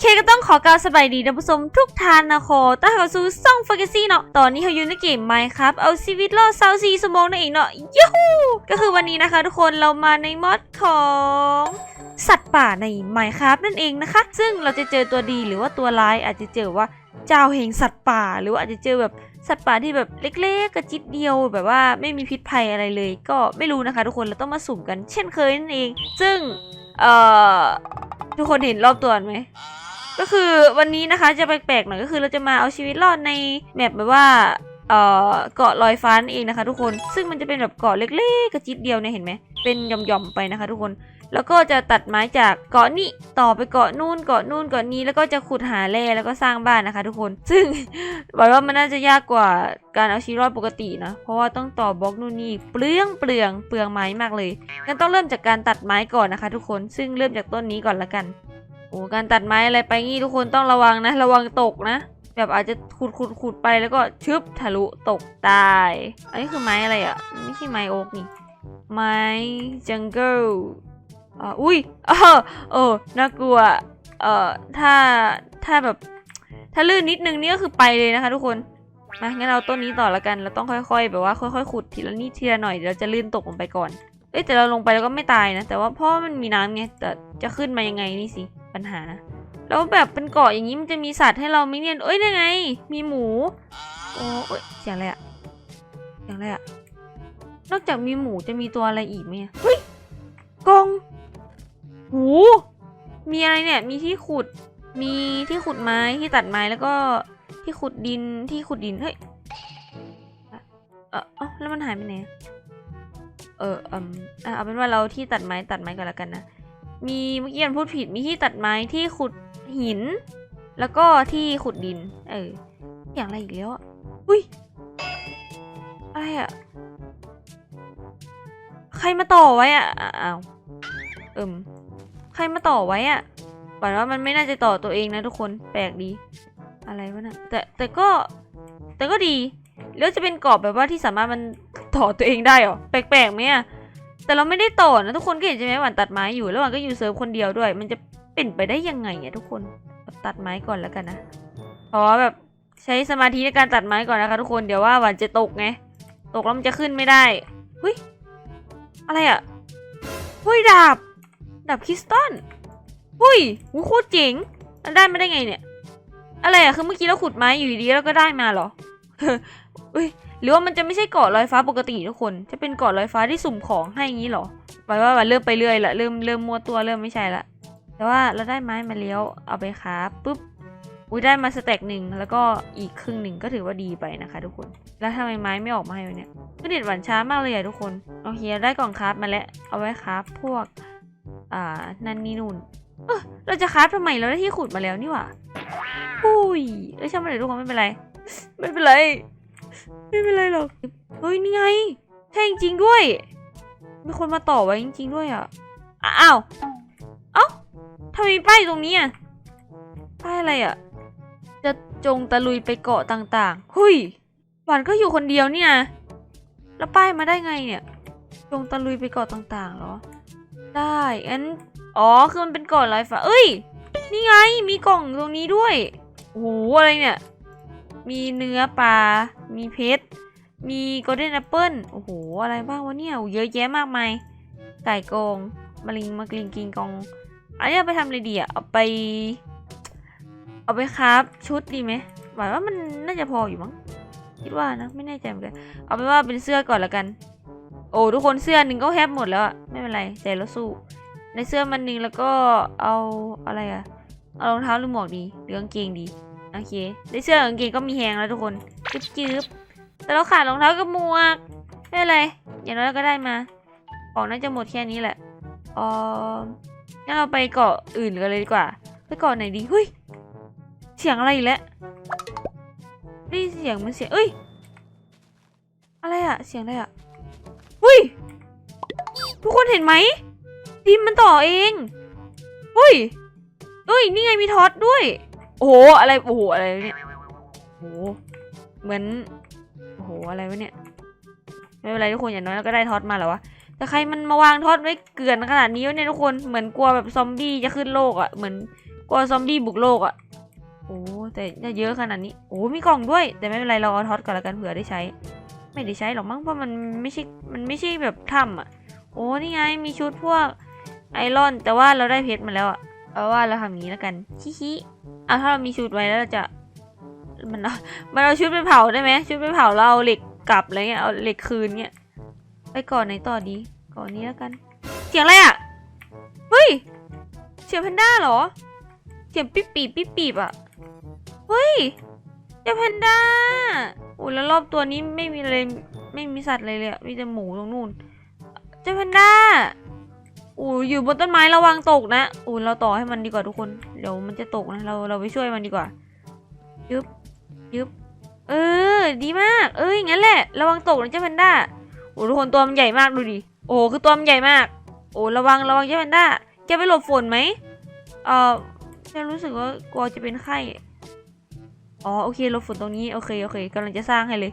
เคก็ต้องขอกล่าวสบายดีท่านผู้ชมทุกท่านนะขอต้อนรับสู่ซ่องฟกซี่เนาะ ตอนนี้เขาอยู่ในเกมไมครับ เอาชีวิตรอดเซาซีสมองนั่นเองเนาะยูฮูก็คือวันนี้นะคะทุกคนเรามาในมอดของสัตว์ป่าในไมครับนั่นเองนะคะ ซึ่งเราจะเจอตัวดีหรือว่าตัวร้ายอาจจะเจอว่าเจ้าแห่งสัตว์ป่า หรือว่าอาจจะเจอแบบสัตว์ป่าที่แบบเล็กๆกระจิตเดียวแบบว่าไม่มีพิษภัยอะไรเลย ก็ไม่รู้นะคะ ทุกคนเราต้องมาสุ่มกัน เช่นเคยนั่นเอง ซึ่งเอ่อทุกคนเห็นรอบตัวไหม ก็คือวันนี้นะคะจะแปลกๆหน่อยก็คือเราจะมาเอาชีวิตรอดในแมปแบบว่าเอ่อเกาะลอยฟ้านั่นเองนะคะ ทุกคนซึ่งมันจะเป็นแบบเกาะเล็กๆกระจิตเดียวเนี่ยเห็นไหมเป็นหย่อมๆไปนะคะ ทุกคนแล้วก็จะตัดไม้จากเกาะนี้ต่อไปเกาะนู่นเกาะนู่นเกาะนี้แล้วก็จะขุดหาแร่แล้วก็สร้างบ้านนะคะ ทุกคน ซึ่งบอกว่ามันน่าจะยากกว่าการเอาชีวิตรอดปกตินะเพราะว่าต้องต่อบล็อกนู่นนี่เปลืองเปลืองเปลืองไม้มากเลยงั้นต้องเริ่มจากการตัดไม้ก่อนนะคะ ทุกคนซึ่งเริ่มจากต้นนี้ก่อนละกัน โอ้การตัดไม้อะไรไปงี้ทุกคนต้องระวังนะ ระวังตกนะ แบบอาจจะขุดขุดขุดไปแล้วก็ชึบทะลุตกตาย อันนี้คือไม้อะไรอะ่ะ ไม่ใช่ไม้โอ๊กนี่ ไม้จังเกิลอ่าอุ้ยเออเออน่ากลัว เอ่อ ถ้า ถ้าแบบ ถ้าลื่นนิดนึงนี่ก็คือไปเลยนะคะ ทุกคน มางั้นเราต้นนี้ต่อละกัน เราต้องค่อย ๆ แบบว่าค่อยๆขุดทีละนิดทีละหน่อยเดี๋ยวเราจะลื่นตกลงไปก่อน เอ้ยแต่เราลงไปแล้วก็ไม่ตายนะ แต่ว่าเพราะมันมีน้ำไง แต่จะขึ้นมายังไงนี่สิ ปัญหา แล้วแบบเป็นเกาะอย่างนี้มันจะมีสัตว์ให้เราไม่เนี่ยเอ้ยนั่นไง มีหมูโอ้เอ้ยเสียงอะไรอะเสียงอะไรอะนอกจากมีหมูจะมีตัวอะไรอีกไหมเฮ้ยกองหูมีอะไรเนี่ย มีที่ขุด มีที่ขุดไม้ที่ตัดไม้แล้วก็ที่ขุดดินที่ขุดดินเฮ้ยเออแล้วมันหายไปไหนเออเออเอาเป็นว่าเราที่ตัดไม้ตัดไม้ก่อนละกันนะ มีเมื่อกี้มันพูดผิดมีที่ตัดไม้ที่ขุดหิน แล้วก็ที่ขุดดิน เออ อย่างไรอีกแล้วอะอุ้ยอะไรอะ ใครมาต่อไว้อะอ้าวเอิมใครมาต่อไว้อะหวังว่ามันไม่น่าจะต่อตัวเองนะทุกคนแปลกดี อะไรวะน่ะแต่แต่ก็ แต่ก็ดี แล้วจะเป็นกรอบแบบว่าที่สามารถมันต่อตัวเองได้หรอแปลกๆไหมอะ แต่เราไม่ได้ต่อนะทุกคนก็เห็นใช่ไหมหวานตัดไม้อยู่แล้วหวานก็อยู่เซิร์ฟคนเดียวด้วย มันจะเป็นไปได้ยังไงอะทุกคนตัดไม้ก่อนแล้วกันนะเพราะแบบใช้สมาธิในการตัดไม้ก่อนนะคะ ทุกคนเดี๋ยวว่าหวานจะตกไงตกแล้วมันจะขึ้นไม่ได้เฮ้ยอะไรอะเฮ้ยดาบดาบคริสตัลเฮ้ยหูโคตรเจ๋งมันได้ไมาได้ไงเนี่ย อะไรอะคือเมื่อกี้เราขุดไม้อยู่ดีแล้วก็ได้มาเหรอเฮ้ย หรือว่ามันจะไม่ใช่เกาะลอยฟ้าปกติทุกคน จะเป็นเกาะลอยฟ้าที่สุ่มของให้อย่างนี้เหรอหมายว่าเริ่มไปเรื่อยละเริ่มเริ่มมัวตัวเริ่มไม่ใช่ละ แต่ว่าเราได้ไม้มาแล้วเอาไปคราปุ๊บอุ้ยได้มาสเต็กหนึ่งแล้วก็อีกครึ่งหนึ่งก็ถือว่าดีไปนะคะทุกคน แล้วทำไมไม้ไม่ออกมาให้วเนี่ยก็เด็ดหวานช้ามากเลยอะทุกคนโอเคได้กล่องคราฟมาแล้วเอาไว้คราฟพวกอ่านั่นนี่นู่นเออเราจะคราฟทำไมเราได้ที่ขุดมาแล้วนี่หว่าอุ้ยเอ้ยช่างมันเลยทุกคนไม่เป็นไร ไม่เป็นไร ไม่เป็นไรหรอก เฮ้ยนี่ไงใช่จริงด้วย มีคนมาต่อไว้จริง ๆ ด้วยอะ อ้าวเอ้าทำไมมีป้ายตรงนี้อะ ป้ายอะไรอะ จะจงตะลุยไปเกาะต่างๆ หุยหวานก็อยู่คนเดียวนี่นะแล้วป้ายมาได้ไงเนี่ย จงตะลุยไปเกาะต่างๆเหรอ ได้งั้น อ๋อ คือมันเป็นเกาะลอยฟ้าเอ้ย นี่ไง มีกล่องตรงนี้ด้วย โอ้โห อะไรเนี่ย มีเนื้อปลา มีเพชร มีโกลเด้นแอปเปิลโอ้โห อะไรบ้างวะเนี่ย เยอะแยะมากมาย ไก่กองมาลิงมากลิงกิงกอง อันนี้เอาไปทำอะไรดีอะเอาไป เอาไปคราฟชุดดีไหมหมายว่ามันน่าจะพออยู่มั้ง คิดว่านะ ไม่แน่ใจเหมือนกัน เอาไปนว่าเป็นเสื้อก่อนละกัน โอ้ทุกคนเสื้อหนึ่งก็แฮปหมดแล้วอะไม่เป็นไรใจเราสู้ ในเสื้อมันหนึ่งแล้วก็เอาอะไรอะเอารองเท้าหรือหมวกดีหรือกางเกงดี โอเคได้เสื้อกางเกงก็มีแฮงแล้วทุกคนจึ๊บจึ๊บแต่เราขาดรองเท้ากับหมวกไม่เป็นไรอย่างน้อยก็ได้มาของน่าจะหมดแค่นี้แหละอ๋องั้นเราไปเกาะอื่นกันเลยดีกว่า ไปเกาะไหนดีเฮ้ยเสียงอะไรอีกแล้วได้เสียงมันเสียงเอ้ยอะไรอะเสียงอะไรอะเฮ้ยทุกคนเห็นไหมพิมมันต่อเองเฮ้ยเฮ้ยนี่ไงมีท็อตด้วย โอ้โหอะไรโอ้โหอะไรวะเนี่ยโอ้โหเหมือนโอ้โหอะไรวะเนี่ยไม่เป็นไรทุกคนอย่างน้อยเราก็ได้ท็อตมาแล้ววะแต่ใครมันมาวางท็อตไว้เกลื่อนขนาดนี้วะเนี่ยทุกคนเหมือนกลัวแบบซอมบี้จะขึ้นโลกอะ่ะเหมือนกลัวซอมบี้บุกโลกอะ่ะโอ้แต่เยอะขนาดนี้โอ้มีกล่องด้วย แต่ไม่เป็นไรเราเอาท็อตก่อนละกันเผื่อได้ใช้ ไม่ได้ใช้หรอกมั้งเพราะมันไม่ใช่มันไม่ใช่แบบถ้ำอะ โอ้นี่ไงมีชุดพวกไอรอน แต่ว่าเราได้เพชรมาแล้วอะ เอาว่าเราทำอย่างนี้แล้วกันชิชิอะถ้าเรามีชุดไว้แล้วเราจะ มันเอามันเอาชุดไปเผาได้ไหมชุดไปเผาเราเอาเหล็กกลับอะไรเงี้ยเอาเหล็กคืนเงี้ยไปก่อนไหนต่อดีก่อนนี้แล้วกันเสียงอะไรอะเฮ้ยเสียงแพนด้าเหรอเสียงปิ๊บปีปิ๊บปีบอะเฮ้ยเจ้าแพนด้าโอ้แล้วรอบตัวนี้ไม่มีอะไรไม่มีสัตว์อะไรเลยมีแต่หมูตรงนู่นเจ้าแพนด้า อู้อยู่บนต้นไม้ระวังตกนะโอ้เราต่อให้มันดีกว่าทุกคน เดี๋ยวมันจะตกนะ เราเราไปช่วยมันดีกว่า ยึบ ยึบ เออ ดีมาก เอ้ยงั้นแหละ ระวังตกนะเจ้าแพนด้าโอ้ทุกคนตัวมันใหญ่มากดูดิ โอ้คือตัวมันใหญ่มาก โอ้ระวังระวังเจ้าแพนด้าจะไปหลบฝนไหมเออจะรู้สึกว่ากลัวจะเป็นไข้ อ๋อโอเคหลบฝนตรงนี้โอเคโอเคกำลังจะสร้างให้เลย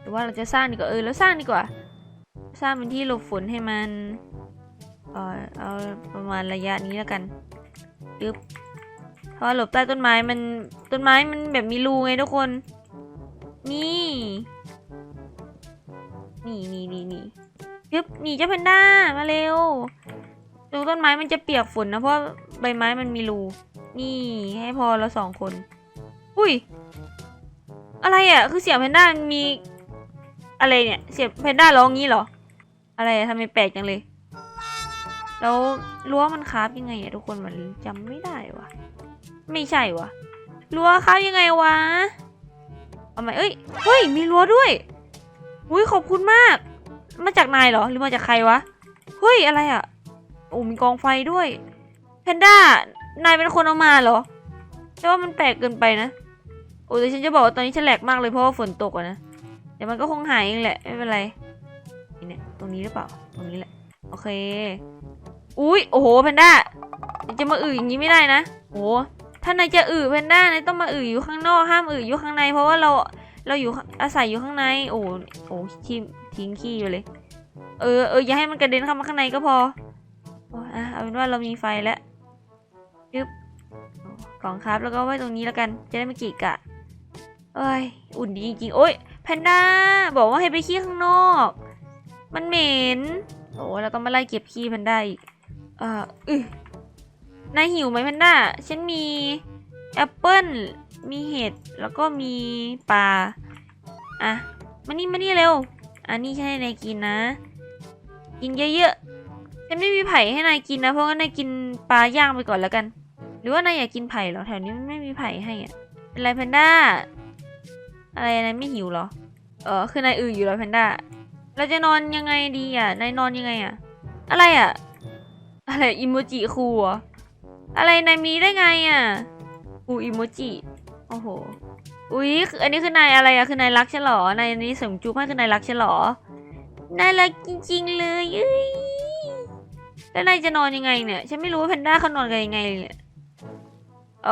หรือว่าเราจะสร้างดีกว่าเออแล้วสร้างดีกว่า สร้างเป็นที่หลบฝนให้มัน เออเอาประมาณระยะนี้แล้วกันยึบเพราะหลบใต้ต้นไม้มันต้นไม้มันแบบมีรูไงทุกคน นี่ นี่นี่นี่นี่ยึบหนีเจ้าแพนด้ามาเร็วดูต้นไม้มันจะเปียกฝนนะเพราะใบไม้มันมีรู นี่ให้พอเราสองคน อุ้ย อะไรอะ คือเสียงแพนด้ามันมีอะไรเนี่ย เสียงแพนด้าร้องงี้เหรอ อะไรทำไมแปลกจังเลย แล้วรั้วมันคราฟยังไงอะทุกคนมันจำไม่ได้วะไม่ใช่วะรั้วคราฟยังไงวะเอาไหมเอ้ยเฮ้ยมีรั้วด้วยอุ้ยขอบคุณมาก มาจากนายเหรอหรือมาจากใครวะเฮ้ยอะไรอะโอ้มีกองไฟด้วยแพนด้านายเป็นคนเอามาเหรอแต่ว่ามันแปลกเกินไปนะโอ้แต่ฉันจะบอกว่าตอนนี้ฉันแหลกมากเลยเพราะว่าฝนตกอะนะเดี๋ยวมันก็คงหายเองแหละไม่เป็นไรนี่เนี่ยตรงนี้หรือเปล่าตรงนี้แหละโอเค อุ้ยโอ้โหแพนด้าจะมาอืออย่างนี้ไม่ได้นะโอ้ถ้านายจะอือแพนด้านายต้องมาอืออยู่ข้างนอกห้ามอืออยู่ข้างใน เพราะว่าเราเราอยู่อาศัยอยู่ข้างใน โอ้โหโอ้ทิ้งทิ้งขี้ไปเลย เออเอออย่าให้มันกระเด็นเข้ามาข้างในก็พออะเอาเป็นว่าเรามีไฟแล้วยึบกล่องครับแล้วก็ไว้ตรงนี้แล้วกัน จะได้ไม่กีกะเอ้ยอุ่นดีจริงๆโอ้ยแพนด้าบอกว่าให้ไปขี้ข้างนอก มันเหม็นโอ้เราต้องมาไล่เก็บขี้แพนด้าอีก เอ่ออือนายหิวไหมแพนด้า ฉันมีแอปเปิ้ล มีเห็ด แล้วก็มีปลา อะ มานี่มานี่เร็ว อันนี้ฉันให้นายกินนะ กินเยอะๆ ฉันไม่มีไผ่ให้นายกินนะ เพราะงั้นนายกินปลาย่างไปก่อนแล้วกัน หรือว่านายอยากกินไผ่หรอ แถวนี้ไม่มีไผ่ให้อะเป็นไรแพนด้า อะไรนายไม่หิวหรอ เออคือนายอืออยู่แล้วแพนด้า เราจะนอนยังไงดีอะ นายนอนยังไงอะ อะไรอะ อะไรอิโมจิครูอะไรนายมีได้ไงอะครูอิโมจิโอ้โหอุ๊ยอันนี้คือนายอะไรอะคือนายรักฉันหรอนายอันนี้ส่งจุ๊บให้คือนายรักฉันหรอน่ารักจริง ๆ เลยเอ้ยแล้วนายจะนอนยังไงเนี่ย ฉันไม่รู้ว่าแพนด้าเขานอนกันยังไงเนี่ยเอ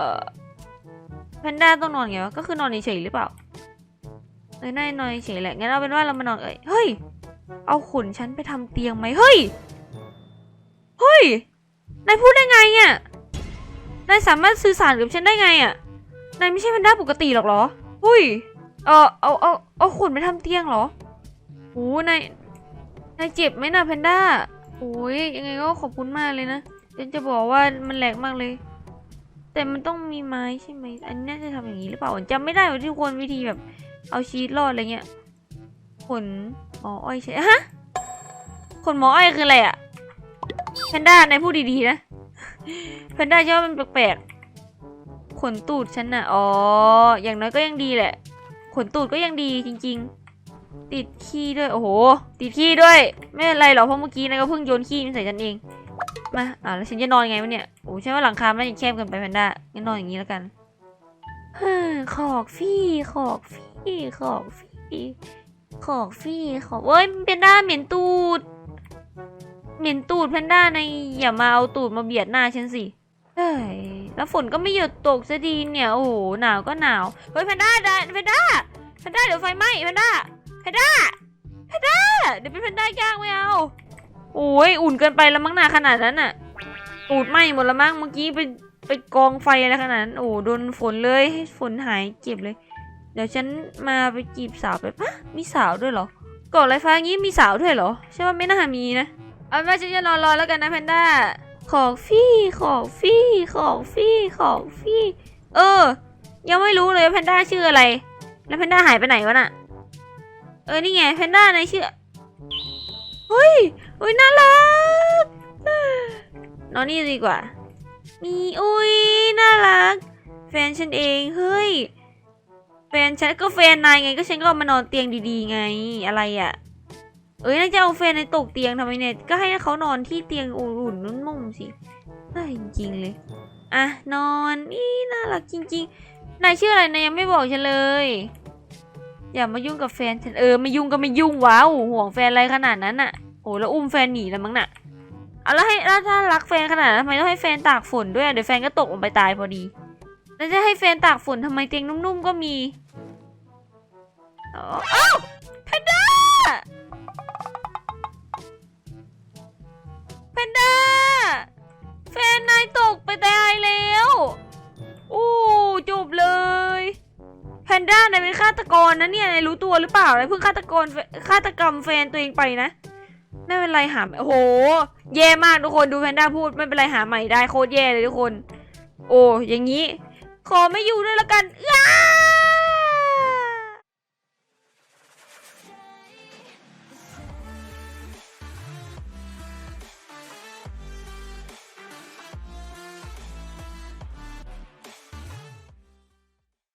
อแพนด้าต้องนอนไงวะก็คือนอนเฉยๆหรือเปล่าเออนายนอนเฉยแหละงั้นเอาเป็นว่าเรามานอนเอ้ยเฮ้ย เอาขนฉันไปทำเตียงไหมเฮ้ย ฮ้ย นายพูดได้ไงอะนายสามารถสื่อสารกับฉันได้ไงอะ นายไม่ใช่แพนด้าปกติหรอกเหรอเฮ้ย เออเอาเอาเอาขนไปทำเตียงเหรอโอ้นาย นายเจ็บไหมนะแพนด้าโอ้ยยังไงก็ขอบคุณมากเลยนะฉันจะบอกว่ามันแหลกมากเลย แต่มันต้องมีไม้ใช่ไหม อันนี้น่าจะทำอย่างนี้หรือเปล่าจำไม่ได้ว่าที่ควรวิธีแบบ เอาชีสรอดอะไรเงี้ย ขนหมออ้อยใช่ ฮะ ขนหมออ้อยคืออะไรอะ นด้านายพูดดีๆนะแพนด้าชอว่ามันแปลกๆขนตูดฉันน่ะอ๋อ อย่างน้อยก็ยังดีแหละ ขนตูดก็ยังดีจริง ๆ ติดขี้ด้วย โอ้โห ติดขี้ด้วย ไม่เป็นไรหรอกเพราะเมื่อกี้นายก็เพิ่งโยนขี้มใส่ฉันเอง มาอ่าแล้วฉันจะนอนไงวะเนี่ย โอ้ฉันว่าหลังคามันยังแคบเกินไปแพนด้างั้นนอนอย่างนี้แล้วกันฮ้อขอกฟี่ขอกฟี่ขอกฟี่ขอกฟี่ขอกเว้ยเป็นด้าเหม็นตูด เหม็นตูดแพนด้าในอย่ามาเอาตูดมาเบียดหน้าฉันสิเฮ้ยแล้วฝนก็ไม่หยุดตกสักทีเนี่ยโอ้โหหนาวก็หนาวเฮ้ยแพนด้าดาแพนด้าแพนด้าเดี๋ยวไฟไหม้แพนด้าแพนด้าแพนด้าเดี๋ยวเป็นแพนด้าย่างไม่เอาโอ้ยอุ่นเกินไปแล้วมั้งหนาขนาดนั้นน่ะตูดไหม้หมดแล้วมั้งเมื่อกี้ไปไปกองไฟอะไรขนาดนั้นโอ้โดนฝนเลยให้ฝนหายเก็บเลย เดี๋ยวฉันมาไปจีบสาวไปปะมีสาวด้วยเหรอก่อนไรฟ้างี้มีสาวด้วยเหรอใช่ว่าไม่น่ามีนะ เอาเป็นว่าฉันจะนอนรอแล้วกันนะแพนด้าของฟี่ของฟี่ของฟี่ของฟี่ เออ ยังไม่รู้เลยแพนด้าชื่ออะไร แล้วแพนด้าหายไปไหนวะน่ะ เออ นี่ไงแพนด้าในชื่อเฮ้ยเฮ้ยน่ารักนอนนี่ดีกว่า มีอุ้ยน่ารัก แฟนฉันเองเฮ้ยแฟนฉันก็แฟนนายไงก็ฉันก็มานอนเตียงดีๆไงอะไรอะ่ะ เอ้ยน่าจะเอาแฟนในตกเตียงทำไมเนี่ย ก็ให้เขานอนที่เตียงอุ่นๆนุ่มๆสิได้จริงๆเลย อะนอนนี่น่ารักจริง ๆ นายชื่ออะไรนายยังไม่บอกฉันเลย อย่ามายุ่งกับแฟนฉันเออไม่ยุ่งก็ไม่ยุ่งว้าวห่วงแฟนอะไรขนาดนั้นน่ะโอ้แล้วอุ้มแฟนหนีแล้วมั้งน่ะเอาแล้วให้แล้วถ้ารักแฟนขนาดนั้นทำไมต้องให้แฟนตากฝนด้วยเดี๋ยวแฟนก็ตกลงไปตายพอดีแล้วจะให้แฟนตากฝนทำไมเตียงนุ่มๆก็มีอ๋ออ้าวแพนด้า นด้าแฟนนายตกไปตายแล้วอู้จบเลยแพนด้านายเป็นฆาตกรนะเนี่ยนายรู้ตัวหรือเปล่านายเพิ่งฆาตกรฆาตกรรมแฟนตัวเองไปนะไม่เป็นไรหาใหม่โอ้โห แย่มากทุกคนดูแพนด้าพูดไม่เป็นไรหาใหม่ได้โคตรแย่เลยทุกคน โอ้อย่างนี้ ขอไม่อยู่ด้วยละกันอ้า